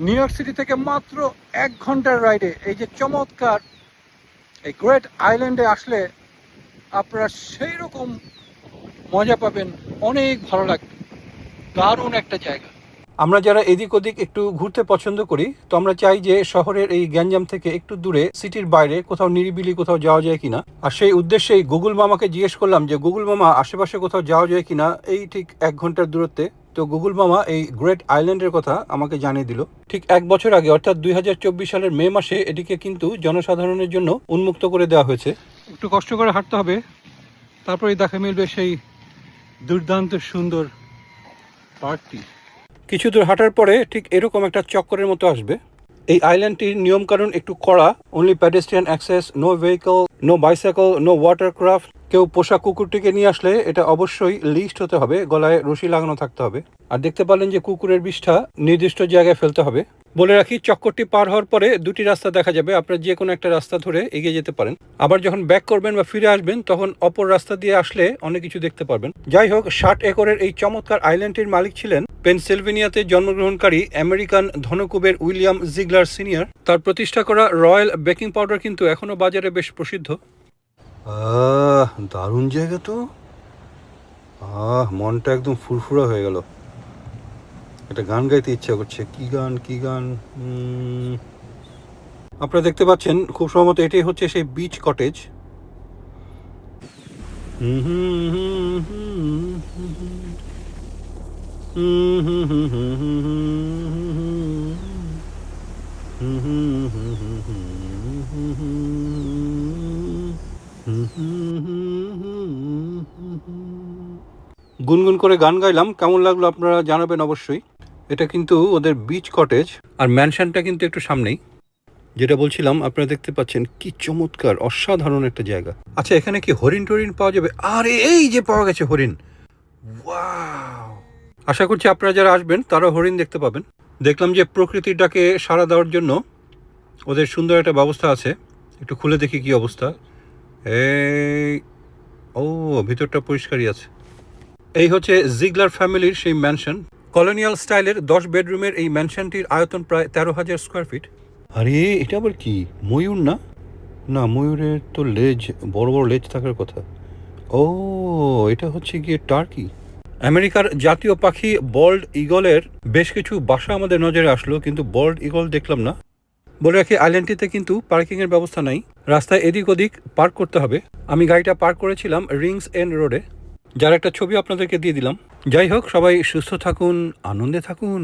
New York city থেকে মাত্র এক ঘণ্টার রাইডে এই যে চমৎকার এই গ্রেট আইল্যান্ডে আসলে আপনারা সেই রকম মজা পাবেন, অনেক ভালো লাগবে। দারুণ একটা জায়গা। আমরা যারা এদিক ওদিক একটু ঘুরতে পছন্দ করি, তো আমরা চাই যে শহরের এই গ্যাঞ্জাম থেকে একটু দূরে, সিটির বাইরে, কোথাও নিরিবিলি কোথাও যাওয়া যায় কিনা। আর সেই উদ্দেশ্যেই গুগল মামাকে জিজ্ঞেস করলাম যে গুগল মামা আশেপাশে কোথাও যাওয়া যায় কিনা? এই ঠিক এক ঘণ্টার দূরত্বে তো গুগল মামা এই গ্রেট আইল্যান্ডের কথা আমাকে জানিয়ে দিল। ঠিক এক বছর আগে, অর্থাৎ দু হাজার চব্বিশ সালের মে মাসে এটিকে কিন্তু জনসাধারণের জন্য উন্মুক্ত করে দেওয়া হয়েছে। একটু কষ্ট করে হাঁটতে হবে, তারপরেই দেখা মিলবে সেই দুর্দান্ত সুন্দর পার্কটি। কিছু দূর হাঁটার পরে ঠিক এরকম একটা চক্করের মতো আসবে। এই আইল্যান্ডটির নিয়মকানুন একটু কড়া only pedestrian access no vehicle no bicycle no watercraft কেউ পোষা কুকুরটিকে নিয়ে আসলে এটা অবশ্যই লিস্ট হতে হবে, গলায় রশি লাগানো থাকতে হবে। আর দেখতে পারলেন যে কুকুরের বিষটা নির্দিষ্ট জায়গায় ফেলতে হবে। বলে রাখি, চক্করটি পার হওয়ার পরে দুটি রাস্তা দেখা যাবে, আপনার যে কোনো একটা রাস্তা ধরে এগিয়ে যেতে পারেন। আবার যখন ব্যাক করবেন বা ফিরে আসবেন, তখন অপর রাস্তা দিয়ে আসলে অনেক কিছু দেখতে পারবেন। যাই হোক, ষাট একরের এই চমৎকার আইল্যান্ডটির মালিক ছিলেন পেনসিলভেনিয়াতে জন্মগ্রহণকারী আমেরিকান ধনকুবের উইলিয়াম জিগলার সিনিয়র। তার প্রতিষ্ঠা করা রয়্যাল বেকিং পাউডার কিন্তু এখনও বাজারে বেশ প্রসিদ্ধ। আহ দারুণ জায়গা তো আহ মনটা একদম ফুরফুরা হয়ে গেল একটা গান গাইতে ইচ্ছা করছে কি গান কি গান আপনারা দেখতে পাচ্ছেন খুব সম্ভবত এটাই হচ্ছে সেই বিচ কটেজ গুনগুন করে গান গাইলাম। কেমন লাগল আপনারা জানাবেন অবশ্যই। এটা কিন্তু ওদের বিচ কটেজ আর ম্যানশনটা কিন্তু একটু সামনেই। যেটা বলছিলাম, আপনারা দেখতে পাচ্ছেন কি চমৎকার, অসাধারণ একটা জায়গা। আচ্ছা এখানে কি হরিণ টরিণ পাওয়া যাবে? আরে, এই যে পাওয়া গেছে হরিণ। আশা করছি আপনারা যারা আসবেন তারা হরিণ দেখতে পাবেন। দেখলাম যে প্রকৃতির ডাকে সাড়া দেওয়ার জন্য ওদের সুন্দর একটা ব্যবস্থা আছে। একটু খুলে দেখি কি অবস্থা। এই, ও, ভিতরটা পরিষ্কারই আছে। এই হচ্ছে জিগলার ফ্যামিলির সেই ম্যানশন কলোনিয়াল স্টাইলের দশ বেডরুমের এই ম্যানশনটির আয়তন প্রায় তেরো হাজার স্কোয়ার ফিট আরে, এটা আবার কি? ময়ূর না? না, ময়ূরের তো লেজ বড় বড় লেজ থাকার কথা। ও, এটা হচ্ছে গিয়ে টার্কি আমেরিকার জাতীয় পাখি বল্ড ইগলের বেশ কিছু বাসা আমাদের নজরে আসলো, কিন্তু বল্ড ইগল দেখলাম না। বলে রাখি, আইল্যান্ডটিতে কিন্তু পার্কিং এর ব্যবস্থা নাই। রাস্তায় এদিক ওদিক পার্ক করতে হবে। আমি গাড়িটা পার্ক করেছিলাম রিংস এন্ড রোডে। যার একটা ছবি আপনাদেরকে দিয়ে দিলাম। যাই হোক, সবাই সুস্থ থাকুন, আনন্দে থাকুন।